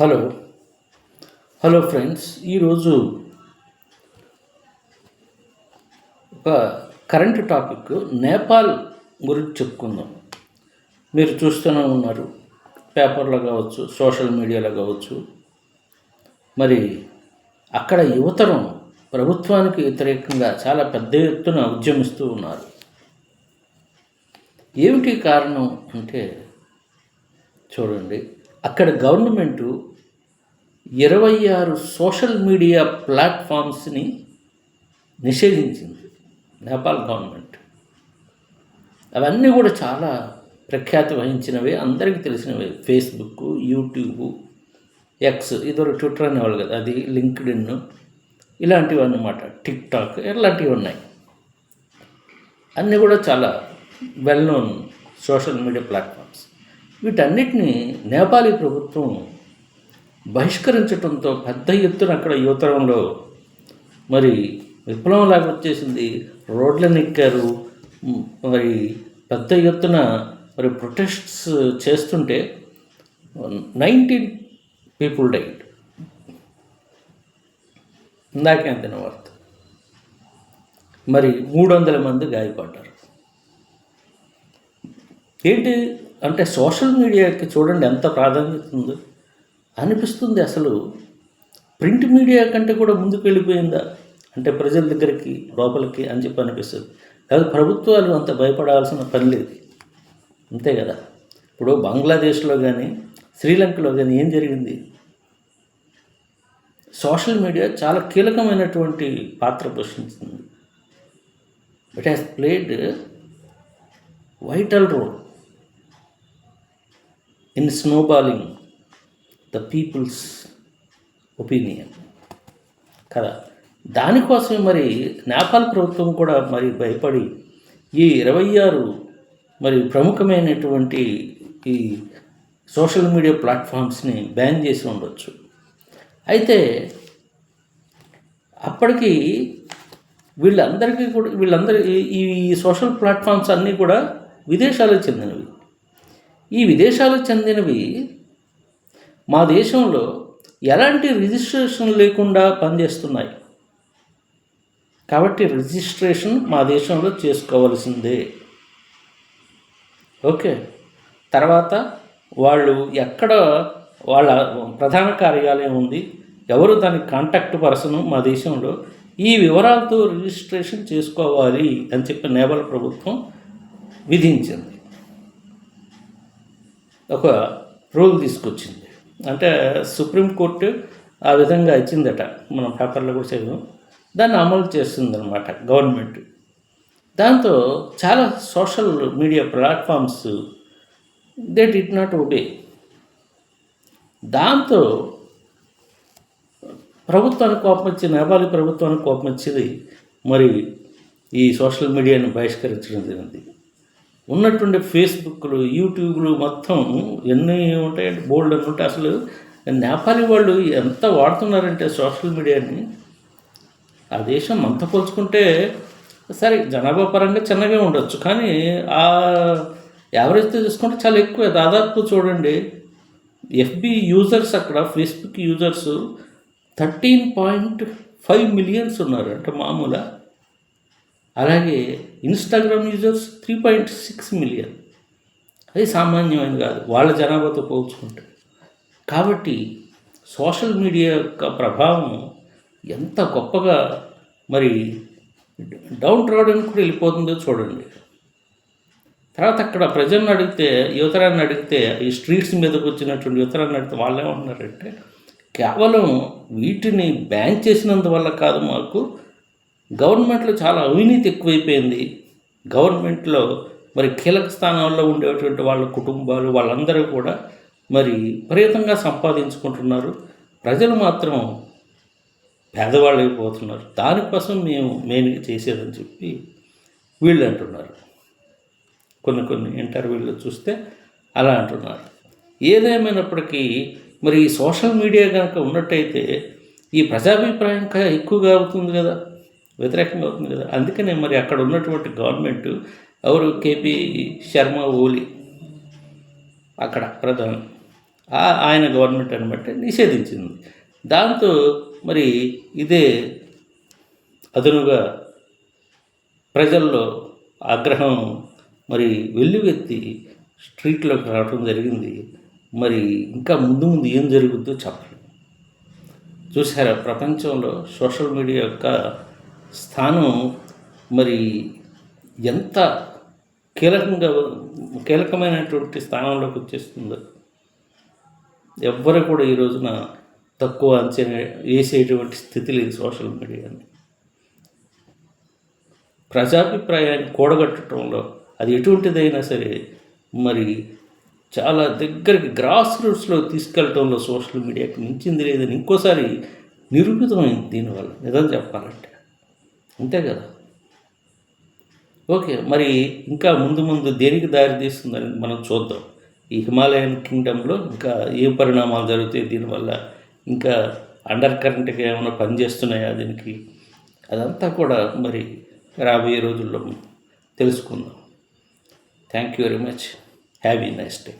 Hello. Hello friends ఈరోజు ఒక current topic Nepal గురించి చెప్పుకుందాం. మీరు చూస్తూనే ఉన్నారు పేపర్లో కావచ్చు సోషల్ మీడియాలో కావచ్చు. మరి అక్కడ యువతరం ప్రభుత్వానికి వ్యతిరేకంగా చాలా పెద్ద ఎత్తున ఉద్యమిస్తూ ఉన్నారు. ఏమిటి కారణం అంటే చూడండి. అక్కడ గవర్నమెంటు ఇరవై ఆరు సోషల్ మీడియా ప్లాట్ఫామ్స్ని నిషేధించింది నేపాల్ గవర్నమెంట్. అవన్నీ కూడా చాలా ప్రఖ్యాతి వహించినవే అందరికీ తెలిసినవే. ఫేస్బుక్ యూట్యూబ్ ఎక్స్ ఇదివరకు ట్విట్టర్ అనేవాళ్ళు కదా అది లింక్డ్ఇన్ ఇలాంటివి అన్నమాట. టిక్ టాక్ ఇలాంటివి ఉన్నాయి. అన్నీ కూడా చాలా well known social media platforms వీటన్నిటిని నేపాలీ ప్రభుత్వం బహిష్కరించడంతో పెద్ద ఎత్తున అక్కడ యువతరంలో మరి విప్లవం లాగా వచ్చేసింది. రోడ్లను ఎక్కారు. మరి పెద్ద ఎత్తున మరి ప్రొటెస్ట్స్ చేస్తుంటే నైన్టీన్ పీపుల్ డైట్ ఇందాకే అంతన వార్త. మరి మూడు వందల మంది గాయపడ్డారు. ఏంటి అంటే సోషల్ మీడియాకి చూడండి ఎంత ప్రాధాన్యత ఉందో. అనిపిస్తుంది అసలు. ప్రింట్ మీడియా కంటే కూడా ముందుకు వెళ్ళిపోయిందా? అంటే ప్రజల దగ్గరికి లోపలికి అని చెప్పి అనిపిస్తుంది. కాదు ప్రభుత్వాలు అంత భయపడాల్సిన పని లేదు. అంతే కదా. ఇప్పుడు బంగ్లాదేశ్లో కానీ శ్రీలంకలో కానీ ఏం జరిగింది? సోషల్ మీడియా చాలా కీలకమైనటువంటి పాత్ర పోషించింది. It has played vital role in snowballing the people's opinion కదా? దానికోసమే మరి నేపాల్ ప్రభుత్వం కూడా మరి భయపడి ఈ ఇరవై ఆరు మరి ప్రముఖమైనటువంటి ఈ సోషల్ మీడియా ప్లాట్ఫామ్స్ని బ్యాన్ చేసి ఉండొచ్చు. అయితే అప్పటికి వీళ్ళందరికీ కూడా వీళ్ళందరి ఈ సోషల్ ప్లాట్ఫామ్స్ అన్నీ కూడా విదేశాలకు చెందినవి. ఈ విదేశాలకు చెందినవి. మా దేశంలో ఎలాంటి రిజిస్ట్రేషన్ లేకుండా పనిచేస్తున్నాయి? కాబట్టి రిజిస్ట్రేషన్ మా దేశంలో చేసుకోవాల్సిందే. ఓకే. తర్వాత వాళ్ళు ఎక్కడ వాళ్ళ ప్రధాన కార్యాలయం ఉంది ఎవరు దానికి కాంటాక్ట్ పర్సన్ మా దేశంలో ఈ వివరాలతో రిజిస్ట్రేషన్ చేసుకోవాలి అని చెప్పి నేపాల్ ప్రభుత్వం విధించింది. ఒక రూల్ తీసుకొచ్చింది. అంటే సుప్రీంకోర్టు ఆ విధంగా ఇచ్చిందట మనం పేపర్లో కూడా చదివాం. దాన్ని అమలు చేస్తుందన్నమాట గవర్నమెంట్. దాంతో చాలా social media platforms they did not obey దాంతో ప్రభుత్వానికి కోపం వచ్చి నేపాలి ప్రభుత్వానికి కోపం వచ్చింది. మరి ఈ సోషల్ మీడియాని బహిష్కరించడం జరిగింది. ఉన్నటువంటి ఫేస్బుక్లు యూట్యూబ్లు మొత్తం ఎన్ని ఉంటాయంటే బోల్డ్ అని ఉంటే అసలు నేపాలి వాళ్ళు ఎంత వాడుతున్నారంటే సోషల్ మీడియాని? ఆ దేశం అంత పోల్చుకుంటే సరే జనాభా పరంగా చిన్నగా ఉండొచ్చు కానీ ఆ యావరేజ్తో చూసుకుంటే చాలా ఎక్కువ. దాదాపు చూడండి ఎఫ్బి యూజర్స్ అక్కడ Facebook users thirteen point five millions ఉన్నారు. అంటే మామూలు అలాగే Instagram users three point six million. అది సామాన్యమైన కాదు వాళ్ళ జనాభాతో పోల్చుకుంటే. కాబట్టి సోషల్ మీడియా యొక్క ప్రభావం ఎంత గొప్పగా మరి డౌన్ ట్రాడన్ కూడా వెళ్ళిపోతుందో చూడండి. తర్వాత అక్కడ ప్రజలను అడిగితే యువతరాన్ని అడిగితే ఈ స్ట్రీట్స్ మీదకి వచ్చినటువంటి యువతరాన్ని అడిగితే వాళ్ళు ఏమంటున్నారంటే కేవలం వీటిని బ్యాన్ చేసినందువల్ల కాదు మాకు గవర్నమెంట్లో చాలా అవినీతి ఎక్కువైపోయింది. గవర్నమెంట్లో మరి కీలక స్థానాల్లో ఉండేటువంటి వాళ్ళ కుటుంబాలు వాళ్ళందరూ కూడా మరి విపరీతంగా సంపాదించుకుంటున్నారు. ప్రజలు మాత్రం పేదవాళ్ళు అయిపోతున్నారు దానికోసం మేము మెయిన్గా చేసేదని చెప్పి వీళ్ళు అంటున్నారు. కొన్ని కొన్ని ఇంటర్వ్యూల్లో చూస్తే అలా అంటున్నారు. ఏదేమైనప్పటికీ మరి ఈ సోషల్ మీడియా కనుక ఉన్నట్టయితే ఈ ప్రజాభిప్రాయం ఇంకా ఎక్కువగా అవుతుంది కదా. వ్యతిరేకంగా అవుతుంది కదా. అందుకనే మరి అక్కడ ఉన్నటువంటి గవర్నమెంట్ ఎవరు? కేపీ శర్మ ఓలి అక్కడ ప్రధాని. ఆ- ఆయన గవర్నమెంట్ అనమాట నిషేధించింది. దాంతో మరి ఇదే అదనుగా ప్రజల్లో ఆగ్రహం మరి వెల్లువెత్తి స్ట్రీట్లోకి రావడం జరిగింది. మరి ఇంకా ముందు ముందు ఏం జరుగుద్దో చెప్పలేదు చూసారా ప్రపంచంలో సోషల్ మీడియా యొక్క స్థానం మరి ఎంత కీలకంగా కీలకమైనటువంటి స్థానంలోకి వచ్చేస్తుందో. ఎవ్వరు కూడా ఈ రోజున తక్కువ అంచనా వేసేటువంటి స్థితి లేదు సోషల్ మీడియాని. ప్రజాభిప్రాయాన్ని కూడగట్టడంలో అది ఎటువంటిదైనా సరే మరి చాలా దగ్గరికి గ్రాస్ రూట్స్లో తీసుకెళ్ళటంలో సోషల్ మీడియాకి మించింది లేదని ఇంకోసారి నిరూపితమైంది దీనివల్ల. నిజం చెప్పాలంటే. అంతే కదా? ఓకే మరి ఇంకా ముందు ముందు దేనికి దారి తీస్తుందని మనం చూద్దాం. ఈ హిమాలయన్ కింగ్డమ్లో ఇంకా ఏ పరిణామాలు జరుగుతాయి? దీనివల్ల ఇంకా అండర్ కరెంట్గా ఏమైనా పనిచేస్తున్నాయా దీనికి? అదంతా కూడా మరి రాబోయే రోజుల్లో తెలుసుకుందాం. Thank you very much have a nice day